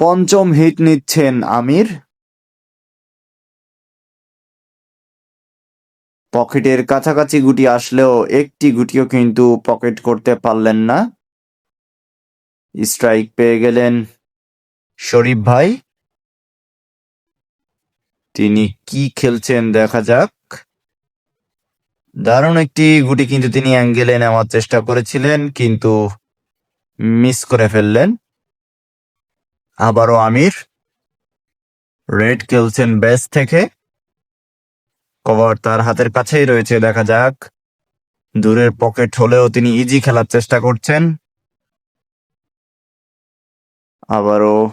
পঞ্চম হিট নিচ্ছেন আমির। পকেটের কাছাকাছি গুটি আসলেও একটি গুটিও কিন্তু পকেট করতে পারলেন না। স্ট্রাইক পেয়ে গেলেন শরীফ ভাই। তিনি কি খেলছেন দেখা যাক। দারুণ একটি গুটি কিন্তু তিনি অ্যাঙ্গেলে নেওয়ার চেষ্টা করেছিলেন কিন্তু মিস করে ফেললেন। আবারও আমির। রেড খেলছেন বেস থেকে। কভার তার হাতের কাছেই রয়েছে, দেখা যাক। দূরের পকেট হলেও তিনি ইজি খেলার চেষ্টা করছেন। আবারও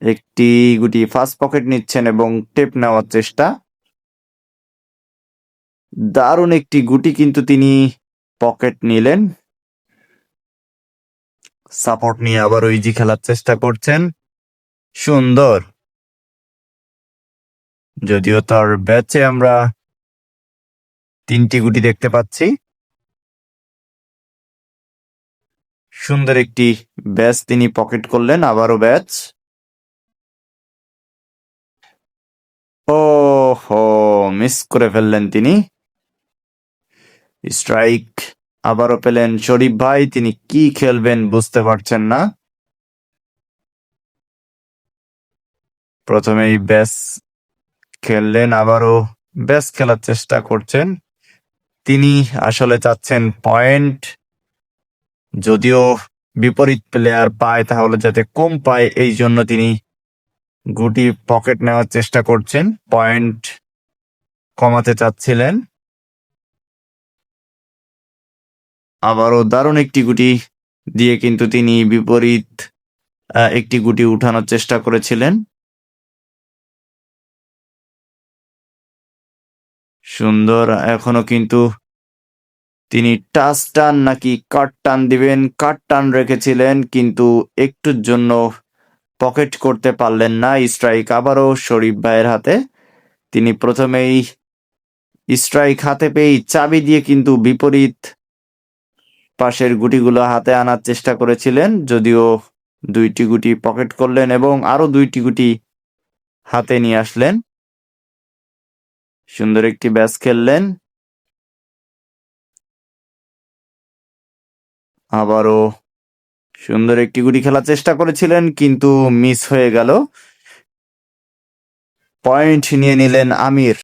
একটি গুটি ফার্স্ট পকেট নিচ্ছেন এবং টেপ নেওয়ার চেষ্টা। দারুণ একটি গুটি কিন্তু তিনি পকেট নিলেন। সাপোর্ট নিয়ে আবারও ইজি খেলার চেষ্টা করছেন। সুন্দর। যদিও তার ব্যাচে আমরা তিনটি গুটি দেখতে পাচ্ছি। সুন্দর একটি ব্যাচ তিনি পকেট করলেন, আবারও ব্যাচ ও হো মিস করে ফেললেন তিনি। স্ট্রাইক আবারও পেলেন। শরীফ ভাই, তিনি কি খেলবেন বুঝতে পারছেন না। প্রথমেই ব্যাস খেললেন, আবারও ব্যাস খেলার চেষ্টা করছেন। তিনি আসলে চাচ্ছেন পয়েন্ট। যদিও বিপরীত প্লেয়ার পায়, তাহলে যাতে কম পায়, এই জন্য তিনি গুটি পকেট নেওয়ার চেষ্টা করছেন। পয়েন্ট কমাতে চাচ্ছিলেন। আবারও দারুণ একটি গুটি দিয়ে কিন্তু তিনি বিপরীত একটি গুটি উঠানোর চেষ্টা করেছিলেন। সুন্দর, এখনও কিন্তু তিনি টাচ টান নাকি কাট টান দিবেন কাট টান রেখেছিলেন, কিন্তু একটুর জন্য পকেট করতে পারলেন না, স্ট্রাইক আবারও শরীফ ভাইয়ের হাতে। তিনি প্রথমেই স্ট্রাইক হাতে পেয়েই চাবি দিয়ে কিন্তু বিপরীত পাশের গুটিগুলো হাতে আনার চেষ্টা করেছিলেন, যদিও দুইটি গুটি পকেট করলেন এবং আরও দুইটি গুটি হাতে নিয়ে আসলেন। সুন্দর একটি ব্যাচ খেললেন। আবারও সুন্দর একটি গুটি খেলার চেষ্টা করেছিলেন, কিন্তু মিস হয়ে গেল। পয়েন্ট নিয়ে নিলেন আমির।